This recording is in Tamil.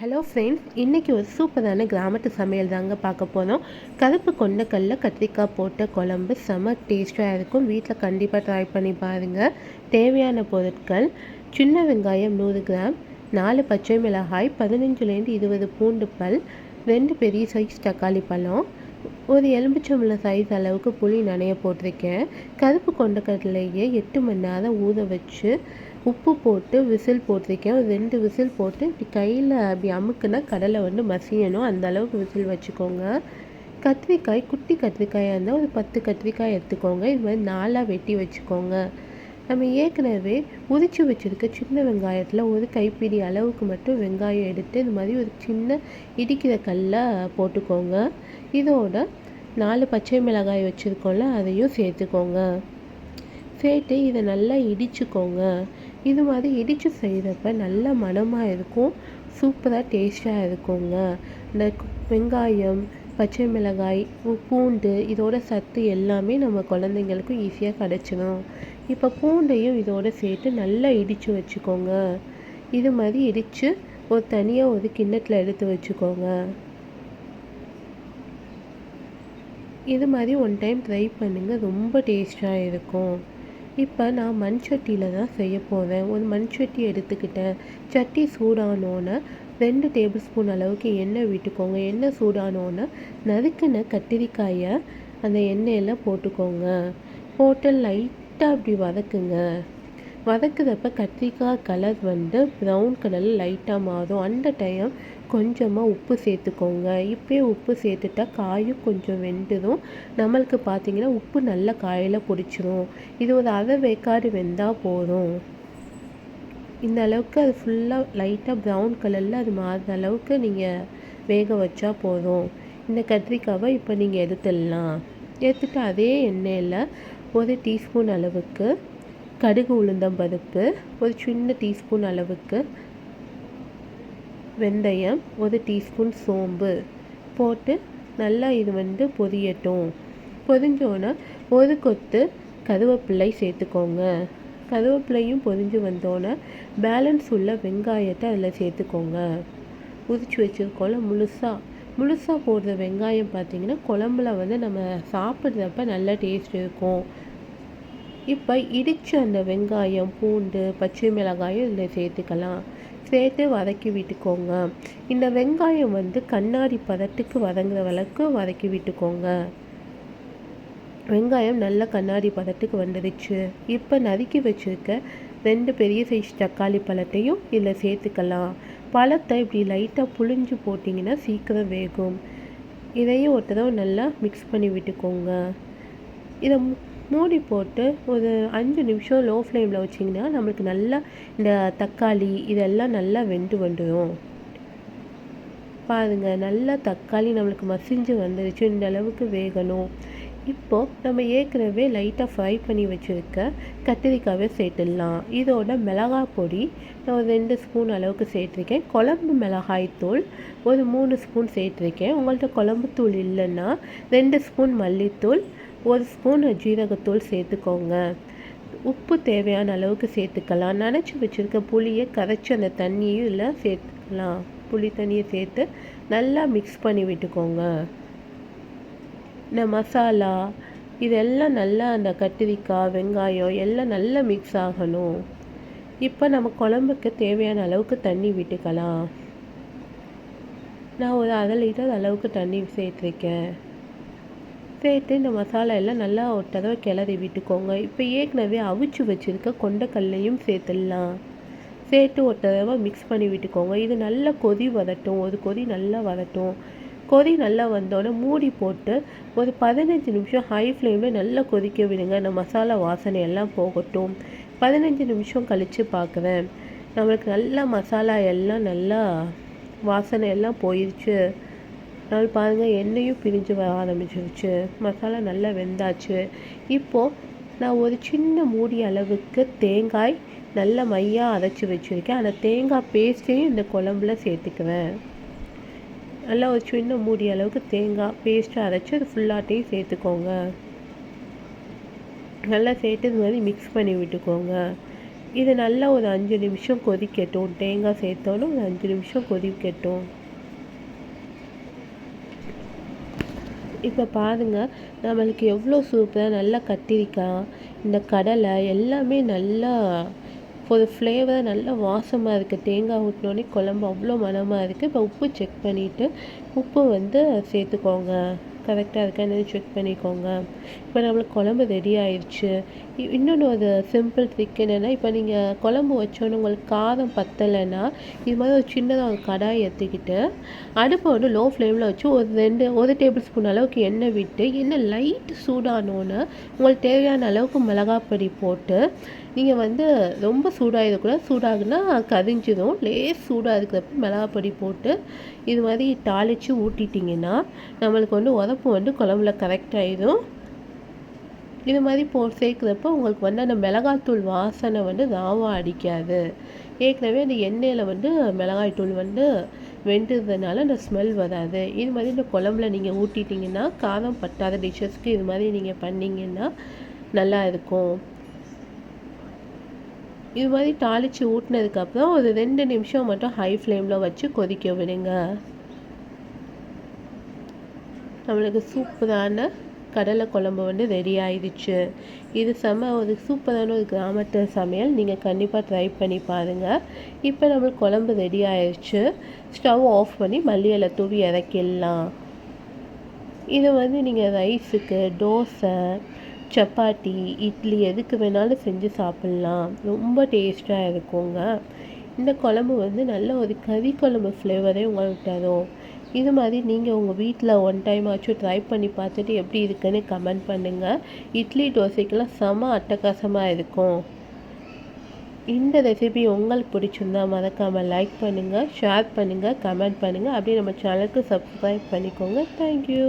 ஹலோ ஃப்ரெண்ட்ஸ் இன்றைக்கி ஒரு சூப்பரான கிராமத்து சமையல் தாங்க பார்க்க போகிறோம் கருப்பு கொண்டக்கல்ல கத்திரிக்காய் போட்ட குழம்பு செம டேஸ்ட்டாக இருக்கும். வீட்டில் கண்டிப்பாக ட்ரை பண்ணி பாருங்கள் தேவையான பொருட்கள் சின்ன வெங்காயம் நூறு கிராம் நாலு பச்சை மிளகாய் பதினஞ்சுலேருந்து இருபது பூண்டு பல் ரெண்டு பெரிய சைஸ் தக்காளி பழம் ஒரு எலும்பிச்சம்பழம் சைஸ் அளவுக்கு புளி நனைய போட்டிருக்கேன். கருப்பு கொண்டக்கடலையே எட்டு மணி நேரம் ஊற வச்சு உப்பு போட்டு விசில் போட்டிருக்கேன். ரெண்டு விசில் போட்டு இப்படி கையில் அப்படி அமுக்குனா கடலை வந்து மசியணும். அந்த அளவுக்கு விசில் வச்சுக்கோங்க. கத்திரிக்காய் குட்டி கத்திரிக்காயாக இருந்தால் ஒரு பத்து கத்திரிக்காய் எடுத்துக்கோங்க. இது மாதிரி நாலாக வெட்டி வச்சுக்கோங்க. நம்ம ஏற்கனவே உரிச்சு வச்சுருக்க சின்ன வெங்காயத்தில் ஒரு கைப்பிடி அளவுக்கு மட்டும் வெங்காயம் எடுத்து இது மாதிரி ஒரு சின்ன இடிக்கிற கல்லை போட்டுக்கோங்க. இதோட நாலு பச்சை மிளகாய் வச்சுருக்கோம்ல அதையும் சேர்த்துக்கோங்க. சேர்த்து இதை நல்லா இடிச்சுக்கோங்க. இது மாதிரி இடித்து செய்கிறப்ப நல்ல மணமாக இருக்கும். சூப்பராக டேஸ்ட்டாக இருக்குங்க. இந்த வெங்காயம் பச்சை மிளகாய் பூண்டு இதோட சத்து எல்லாமே நம்ம குழந்தைங்களுக்கும் ஈஸியாக கிடச்சிடும் இப்போ பூண்டையும் இதோட சேர்த்து நல்லா இடித்து வச்சுக்கோங்க. இது மாதிரி இடித்து ஒரு தனியாக ஒரு கிண்ணத்தில் எடுத்து வச்சுக்கோங்க. இது மாதிரி ஒன் டைம் ட்ரை பண்ணுங்கள் ரொம்ப டேஸ்ட்டாக இருக்கும். இப்போ நான் மண் சட்டியில் தான் செய்ய போகிறேன் ஒரு மண் சட்டி எடுத்துக்கிட்டேன். சட்டி சூடானோன்னே ரெண்டு டேபிள் ஸ்பூன் அளவுக்கு எண்ணெய் விட்டுக்கோங்க. எண்ணெய் சூடானோன்னே நறுக்கின கத்திரிக்காயை அந்த எண்ணெயில் போட்டுக்கோங்க. போட்டு லைட்டாக அப்படி வதக்குங்க. வதக்குறப்ப கத்திரிக்காய் கலர் வந்து ப்ரௌன் கலரில் லைட்டாக மாறும். அந்த டைம் கொஞ்சமாக உப்பு சேர்த்துக்கோங்க. இப்போயே உப்பு சேர்த்துட்டா காயும் கொஞ்சம் வெந்துடும் நம்மளுக்கு பார்த்தீங்கன்னா உப்பு நல்லா காயில் பிடிச்சிரும். இது ஒரு அரை வேக்காடு வெந்தால் போதும். இந்த அளவுக்கு அது ஃபுல்லாக லைட்டாக ப்ரௌன் கலரில் அது மாறுற அளவுக்கு நீங்கள் வேக வச்சா போதும். இந்த கத்திரிக்காவை இப்போ நீங்கள் எடுத்துடலாம். எடுத்துட்டு அதே எண்ணெயில் ஒரு டீஸ்பூன் அளவுக்கு கடுகு உளுந்தம் பருப்பு ஒரு சின்ன டீஸ்பூன் அளவுக்கு வெந்தயம் ஒரு டீஸ்பூன் சோம்பு போட்டு நல்லா இது வந்து பொரியட்டும். பொரிஞ்சோன்னா ஒரு கொத்து கருவேப்பிள்ளை சேர்த்துக்கோங்க. கருவேப்பிலையும் பொரிஞ்சு வந்தோன்னே பேலன்ஸ் உள்ள வெங்காயத்தை அதில் சேர்த்துக்கோங்க. உரிச்சு வச்சுருக்கோம்ல முழுசாக முழுசாக போடுற வெங்காயம் பார்த்திங்கன்னா குழம்புல வந்து நம்ம சாப்பிட்றப்ப நல்ல டேஸ்ட் இருக்கும். இப்போ இடித்த அந்த வெங்காயம் பூண்டு பச்சை மிளகாயும் இதில் சேர்த்துக்கலாம். சேர்த்து வதக்கி விட்டுக்கோங்க. இந்த வெங்காயம் வந்து கண்ணாடி பதத்துக்கு வதங்குற அளவுக்கு வதக்கி விட்டுக்கோங்க. வெங்காயம் நல்ல கண்ணாடி பதத்துக்கு வந்துடுச்சு இப்போ நறுக்கி வச்சுருக்க ரெண்டு பெரிய சைஸ் தக்காளி பழத்தையும் இதில் சேர்த்துக்கலாம். பழத்தை இப்படி லைட்டாக புழிஞ்சு போட்டிங்கன்னா சீக்கிரம் வேகும். இதையும் ஒரு தடவை நல்லா மிக்ஸ் பண்ணி விட்டுக்கோங்க. இதை மூடி போட்டு ஒரு அஞ்சு நிமிஷம் லோ ஃப்ளேமில் வச்சிங்கன்னா நம்மளுக்கு நல்லா இந்த தக்காளி இதெல்லாம் நல்லா வெந்து வந்துடும். பாருங்கள் நல்லா தக்காளி நம்மளுக்கு மசிஞ்சு வந்துருச்சு. இந்த அளவுக்கு வேகணும். இப்போது நம்ம ஏற்கனவே லைட்டாக ஃப்ரை பண்ணி வச்சுருக்க கத்திரிக்காவை சேர்த்துடலாம். இதோட மிளகாய் பொடி நான் ஒரு ரெண்டு ஸ்பூன் அளவுக்கு சேர்த்துருக்கேன். குழம்பு மிளகாய் தூள் ஒரு மூணு ஸ்பூன் சேர்த்துருக்கேன். உங்கள்கிட்ட குழம்பு தூள் இல்லைன்னா ரெண்டு ஸ்பூன் மல்லித்தூள் ஒரு ஸ்பூன் ஜீரகத்தூள் சேர்த்துக்கோங்க. உப்பு தேவையான அளவுக்கு சேர்த்துக்கலாம். நனைச்சி வச்சுருக்க புளியை கரைச்சி அந்த தண்ணியும் இல்லை சேர்த்துக்கலாம். புளி தண்ணியை சேர்த்து நல்லா மிக்ஸ் பண்ணி விட்டுக்கோங்க. இந்த மசாலா இதெல்லாம் நல்லா அந்த கத்திரிக்காய் வெங்காயம் எல்லாம் நல்லா மிக்ஸ் ஆகணும். இப்போ நம்ம குழம்புக்கு தேவையான அளவுக்கு தண்ணி விட்டுக்கலாம். நான் ஒரு அரை லிட்டர் அளவுக்கு தண்ணி சேர்த்துருக்கேன். சேர்த்து இந்த மசாலா எல்லாம் நல்லா ஒரு தடவை கிளறி விட்டுக்கோங்க. இப்போ ஏற்கனவே அவிச்சு வச்சுருக்க கொண்டக்கல்லையும் சேர்த்துடலாம். சேர்த்து ஒரு தடவை மிக்ஸ் பண்ணி விட்டுக்கோங்க. இது நல்லா கொதி வரட்டும் ஒரு கொதி நல்லா வரட்டும் கொதி நல்லா வந்தோடனே மூடி போட்டு ஒரு பதினஞ்சு நிமிஷம் ஹை ஃப்ளேமில் நல்லா கொதிக்க விடுங்க. அந்த மசாலா வாசனை எல்லாம் போகட்டும். பதினஞ்சு நிமிஷம் கழித்து பார்க்குறேன். நம்மளுக்கு நல்லா மசாலா எல்லாம் நல்லா வாசனை எல்லாம் போயிடுச்சு அதனால் பாருங்கள் எண்ணெயும் பிரிஞ்சு வர ஆரம்பிச்சிருச்சு. மசாலா நல்லா வெந்தாச்சு. இப்போது நான் ஒரு சின்ன மூடி அளவுக்கு தேங்காய் நல்ல மையாக அரைச்சி வச்சுருக்கேன். அந்த தேங்காய் பேஸ்ட்டையும் இந்த குழம்புல சேர்த்துக்குவேன். நல்லா ஒரு சின்ன மூடி அளவுக்கு தேங்காய் பேஸ்ட்டை அரைச்சி அது ஃபுல்லாட்டையும் சேர்த்துக்கோங்க. நல்லா சேர்த்து இது மாதிரி மிக்ஸ் பண்ணி விட்டுக்கோங்க. இது நல்லா ஒரு அஞ்சு நிமிஷம் கொதிக்கட்டும். தேங்காய் சேர்த்தோன்னு ஒரு அஞ்சு நிமிஷம் கொதிக்கட்டும். இப்போ பாருங்கள் நம்மளுக்கு எவ்வளோ சூப்பராக நல்லா கத்திரிக்காய் இந்த கடலை எல்லாமே நல்லா ஒரு ஃப்ளேவர் நல்லா வாசமாக இருக்குது தேங்காய் ஊற்றினோடனே குழம்பு அவ்வளோ மணமாக இருக்குது இப்போ உப்பு செக் பண்ணிவிட்டு உப்பு வந்து சேர்த்துக்கோங்க. கரெக்டாக இருக்கா என்னது செக் பண்ணிக்கோங்க. இப்போ நம்மளுக்கு குழம்பு ரெடி ஆயிடுச்சு இன்னொன்று ஒரு சிம்பிள் ட்ரிக் என்னென்னா இப்போ நீங்கள் குழம்பு வச்சோன்னு உங்களுக்கு காரம் பத்தலைன்னா இது மாதிரி ஒரு சின்னதாக ஒரு கடாய் ஏற்றிக்கிட்டு அடுப்பை வந்து லோ ஃப்ளேமில் வச்சு ஒரு ரெண்டு ஒரு டேபிள் ஸ்பூன் அளவுக்கு எண்ணெய் விட்டு எண்ணெய் லைட் சூடானோன்னு உங்களுக்கு தேவையான அளவுக்கு மிளகாப்பொடி போட்டு நீங்கள் வந்து ரொம்ப சூடாகிடக்கூடாது சூடாகுனா கரிஞ்சிடும். லேஸ் சூடாக இருக்கிறப்ப மிளகாப்பொடி போட்டு இது மாதிரி தாளித்து ஊட்டிட்டிங்கன்னா நம்மளுக்கு வந்து கலப்பு வந்து குழம்புல கரெக்ட் ஆகிடும் இது மாதிரி போ சேர்க்குறப்ப உங்களுக்கு வந்து அந்த மிளகாத்தூள் வாசனை வந்து ராவாக அடிக்காது. ஏற்கனவே அந்த எண்ணெயில் வந்து மிளகாய்த்தூள் வந்து வெந்ததுனால அந்த ஸ்மெல் வராது. இது மாதிரி இந்த குழம்புல நீங்கள் ஊட்டிட்டிங்கன்னா காரம் பட்டாத டிஷ்ஷஸ்க்கு இது மாதிரி நீங்கள் பண்ணிங்கன்னா நல்லா இருக்கும். இது மாதிரி தாளித்து ஊட்டினதுக்கப்புறம் ஒரு ரெண்டு நிமிஷம் மட்டும் ஹை ஃப்ளேமில் வச்சு கொதிக்க விடுங்க. நம்மளுக்கு சூப்பரான கடலை குழம்பு வந்து ரெடி ஆயிடுச்சு. இது செம்ம ஒரு சூப்பரான ஒரு கிராமத்து சமையல். நீங்கள் கண்டிப்பாக ட்ரை பண்ணி பாருங்கள் இப்போ நம்மளுக்கு குழம்பு ரெடி ஆயிடுச்சு ஸ்டவ் ஆஃப் பண்ணி மல்லி இலை தூவி இறக்கிடலாம். இதை வந்து நீங்கள் ரைஸுக்கு தோசை சப்பாத்தி இட்லி எதுக்கு வேணாலும் செஞ்சு சாப்பிட்லாம். ரொம்ப டேஸ்ட்டாக இருக்குங்க. இந்த குழம்பு வந்து நல்ல ஒரு கறி குழம்பு ஃப்ளேவரே உங்களுக்கு தரும். இது மாதிரி நீங்கள் உங்கள் வீட்டில் ஒன் டைம் ஆச்சும் ட்ரை பண்ணி பார்த்துட்டு எப்படி இருக்குன்னு கமெண்ட் பண்ணுங்கள் இட்லி தோசைக்கெல்லாம் செம அட்டகாசமாக இருக்கும். இந்த ரெசிபி உங்களுக்கு பிடிச்சிருந்தா மறக்காமல் லைக் பண்ணுங்கள் ஷேர் பண்ணுங்கள் கமெண்ட் பண்ணுங்கள் அப்படியே நம்ம சேனலுக்கு சப்ஸ்கிரைப் பண்ணிக்கோங்க. தேங்க்யூ